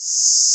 ನೋಡಿ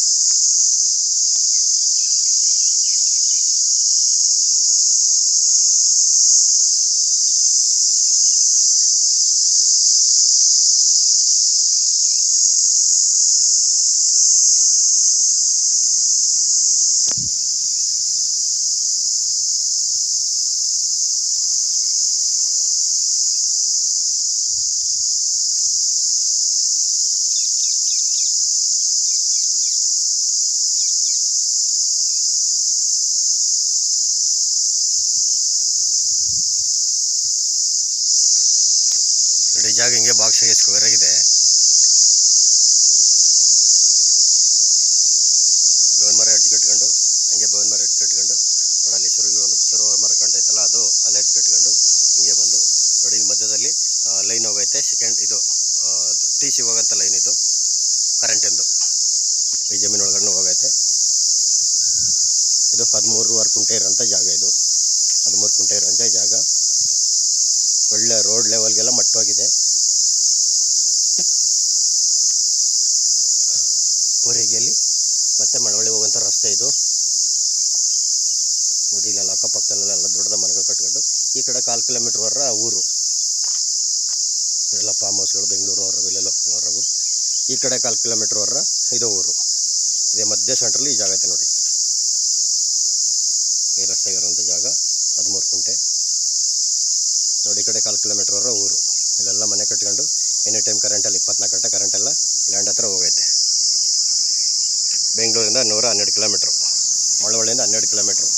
ಜಾಗ ಹಿಂಗೆ ಬಾಕ್ಸಾಗಿ ಸ್ಕ್ವೇರ್ ಆಗಿದೆ. ಬೇವಿನ ಮರ ಅಡ್ಡಿ ಕಟ್ಕೊಂಡು, ಹಂಗೆ ಬೇವಿನ ಮರ ಅಡ್ಡಿ ಕಟ್ಕೊಂಡು, ನೋಡಿ ಅಲ್ಲಿ ಸುರುಗಿ ಸುರು ಮರ ಕಾಣ್ತೈತಲ್ಲ ಅದು, ಅಲ್ಲಿ ಅಡ್ಡಿ ಕಟ್ಕೊಂಡು ಹಿಂಗೆ ಬಂದು, ನೋಡಿ ಇಲ್ಲಿ ಮಧ್ಯದಲ್ಲಿ ಲೈನ್ ಹೋಗೈತೆ ಸೆಕೆಂಡ್ ಇದು ಟಿ ಸಿ ಹೋಗೋಂಥ ಲೈನ್ ಇದು ಕರೆಂಟಿಂದು ಈ ಜಮೀನು ಒಳಗಡೆ ಹೋಗೈತೆ. ಇದು ಹದಿಮೂರುವರೆ ಕುಂಟೆ ಇರೋಂಥ ಜಾಗ ಇದು. ಹದಿಮೂರು ಕುಂಟೆ ಇರೋಂಥ ಜಾಗ. ಮತ್ತೆ ಮಳವಳ್ಳಿ ಹೋಗುವಂಥ ರಸ್ತೆ ಇದು. ನೋಡಿ, ಇಲ್ಲೆಲ್ಲ ಅಕ್ಕಪಕ್ಕದಲ್ಲೆಲ್ಲ ಎಲ್ಲ ದೊಡ್ಡದ ಮನೆಗಳು ಕಟ್ಕೊಂಡು ಈ ಕಡೆ ಕಾಲು ಕಿಲೋಮೀಟ್ರ್ ಹೊರ ಊರು. ಎಲ್ಲ ಫಾರ್ಮ್ ಹೌಸ್ಗಳು ಬೆಂಗಳೂರು ಹೊರವು ಇಲ್ಲ ಲೋಕಲ್ ಈ ಕಡೆ ಕಾಲು ಕಿಲೋಮೀಟ್ರ್ ಹೊರ ಇದು ಊರು. ಇದೇ ಮಧ್ಯ ಸೆಂಟ್ರಲ್ಲಿ ಈ ಜಾಗ ಐತೆ ನೋಡಿ. ಈ ರಸ್ತೆಗೆ ಇರೋಂಥ ಜಾಗ ಹದಿಮೂರು ಕುಂಟೆ. ನೋಡಿ, ಈ ಕಡೆ ಕಾಲು ಕಿಲೋಮೀಟ್ರ್ ಹೊರ ಊರು. ಇಲ್ಲೆಲ್ಲ ಮನೆ ಕಟ್ಕೊಂಡು ಎನಿ ಟೈಮ್ ಕರೆಂಟಲ್ಲಿ ಇಪ್ಪತ್ನಾಲ್ಕು ಗಂಟೆ ಕರೆಂಟೆಲ್ಲ ಬೆಂಗಳೂರಿಂದ ನೂರ ಹನ್ನೆರಡು ಕಿಲೋಮೀಟ್ರು ಮಳವಳ್ಳಿಯಿಂದ ಹನ್ನೆರಡು ಕಿಲೋಮೀಟ್ರು